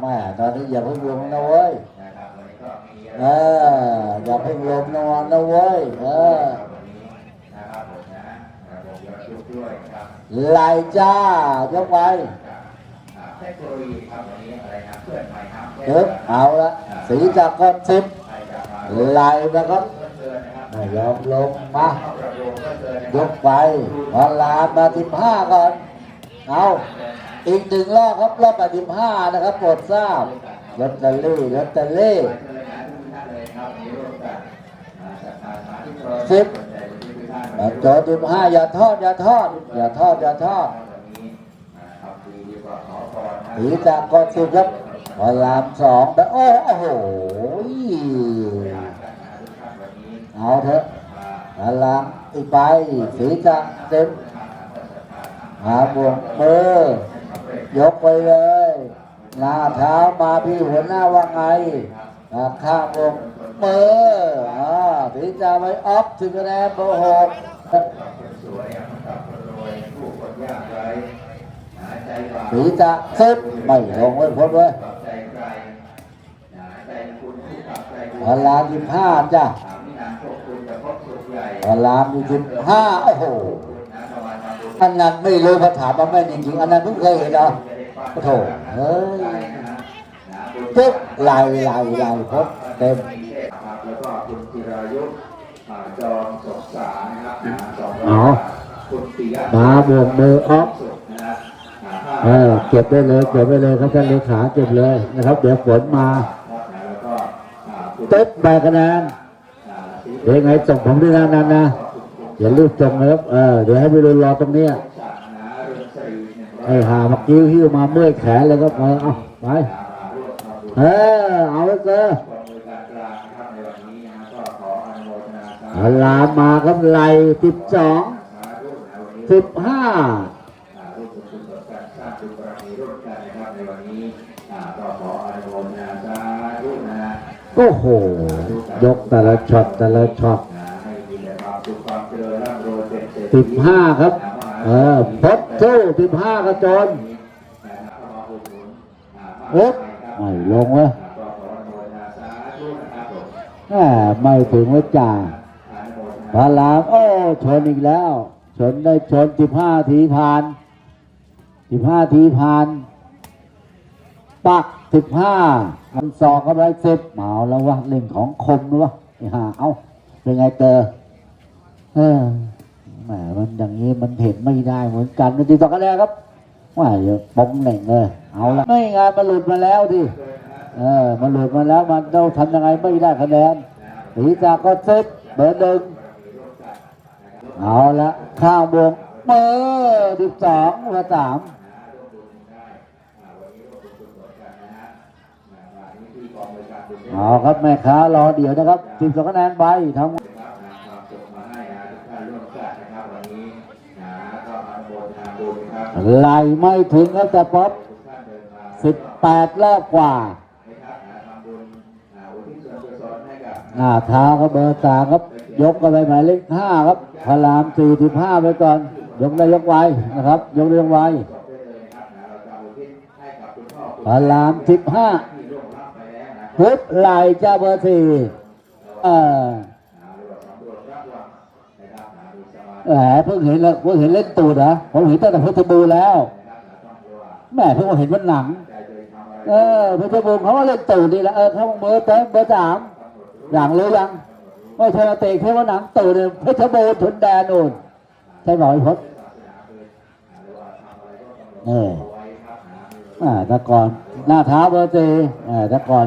แม่ตอนนี้อย่าเพิ่งลงนะเว้ยนะอะไรเอออย่าเพิ่งลงนอนนะเว้ยเออวันะครับผมนะระบบยอดชุดด้วยครับไหลจ้ายกไว้จากอ่าเทคโนโลยีครับวันนี้อะไรนะเพื่อนใหม่ครับเอาละสีจากก้อนสิบใครจะมาไหลนะครับเพื่อนเตือนนะครับไม่ยอมลงมายกไปพอลามมาสิบห้าก่อน เอา อีกหนึ่งรอบครับรอบมาสิบห้านะครับโปรดทราบลอตเตอรี่ลอตเตอรี่ไปเชิญนะทุกท่านเลยครับวันนี้ร่วมกันอ่าจัดการสาธุชนสิบคนใจดีทุกท่านอะโจทย์สิบห้าอย่าทอด อย่าทอด อย่าทอด อย่าทอดวันนี้อ่าทำดีดีกว่าขอพรนะสีจากกอนสิบครับพอลามสองแต่โอ้โหเอาเถอะพลามอีกไปสีจากเต็มหาบวงมือ ยกไปเลย หน้าเท้ามาพี่หัวหน้าว่าไงอ่าข้างวงมืออ่าสีจะไปออฟถึงคะแนนเบอร์หกสวยอะมันกับคนรวยผู้คนยากไร้หาใจบาปสีจะสิบไม่ลงไว้พ้นไว้ยกับใจใครหาใจคุณผู้กับใจบุญพลามสิบห้าจ้ะถามนินานพวกคุณจะพบสุขใหญ่พลามมีสิบห้าโอ้โห อันนั้นไม่รู้ภาษาบ้าแม่จริงๆอันนั้นเพิ่งเคยเห็นเหรอโอ้โหเฮ้ยปุ๊บไหลไหลไหลพบเต็มครับแล้วก็คุณจิรายุอ่าจอมสงสารนะครับอ๋อคุณปิยะมาบวกมือออฟนะครับอ่าเออเก็บได้เลยเก็บได้เลยครับท่านเลขาเก็บเลยนะครับ เดี๋ยวฝนมาแล้วก็เต๊บใบคะแนนอ่าศรีเดี๋ยวยังไงส่งผมด้วยนะนันนะ อย่ารีบส่งนะครับเออเดี๋ยวให้ไปรอตรงเนี้ยศักดิ์นะเรืองศรีหนึ่งร้อยไอ้หามื่อกี้วหิ้วมาเมื่อยแขนเลยครับเออเอาไปเออเอาไปเลางนะครับในวันนี้นะก็ขออลามาครับไหลสิบสองสิบห้าอ่าร่วมบุญกุศลการสร้างบุญบารมีร่วมกันนะครับในวันนี้อ่าก็ขออนุโมทนาสาธุนะฮะโอ้โห ยกแต่ละช็อตแต่ละช็อต สิบห้าครับเออพดสู้สิบห้ากระจนนะครับเข้ามาอุดหนุนอ่าเอ๊ะมากไม่ลงวะไม่ถึงว่าจ่าพระรามโอ้ชนอีกแล้ว ชนได้ชนสิบห้าทีผ่านสิบห้าทีผ่าน ปักสิบห้ามันสองกับไรสิบเมาแล้ววะเล่นของคมนะวะไอ้ห่าเอาเป็นไงเตอเออ มมันอย่างนี้มันเห็นไม่ได้เหมือนกันมันตีสองคะแนนครับว่าเดี๋ยวปองเหน่งเลยเอาละไม่งานมันหลุดมาแล้วดิเออมันหลุดมาแล้วมันเราทำยังไงไม่ได้คะแนนสีจากก็เซตเบอร์หนึ่งเอาละข้าวบวงเบอร์สิบสองเบอร์สามเอาครับแม่ค้ารอเดี๋ยวนะครับสิบสองคะแนนใบทั้งครับนำ ไหลไม่ถึงครับแต่ป๊อปสิบแปดรอบกว่านะครับนะทำบุญนะอุทิศส่วนกุศลให้กับหน้าเท้าครับเบอร์สามครับ ยกกันไปหมายเลขห้าครับพลามสี่สิบห้าไปก่อน ยกได้ยกไว้นะครับ ยกได้ยกไวจบได้เลยนะครับนะเราจะอุทิศให้กับคุณพ่อคุณพลามสิบห้าที่ร่วงรับไปแล้วนะพุทธไหลจ้าเบอร์สี่เออ แหมเพิ่งเห็นแล้วเพิ่งเห็นเล่นตูดเหรอผมเห็นตั้งแต่เพชรบูรณ์แล้วแม่เพิ่งมาเห็นวันหนัง เออเพชรบูรณ์เขาก็เล่นตูดนี่แหละเออเขาเบอร์เต็มเบอร์สามอย่างรู้ยังไม่ใช่มาเตะแค่ว่าหนังตูดเนี่ยเพชรบูรณ์ชนแดนนู่นใช่ไอ้พศศาสนาคือนะหรือว่าทำอะไรก็ต้องเออเอาไว้ครับนะอ่าแต่ก่อนหน้าเท้าเบอร์สี่อ่าแต่ก่อน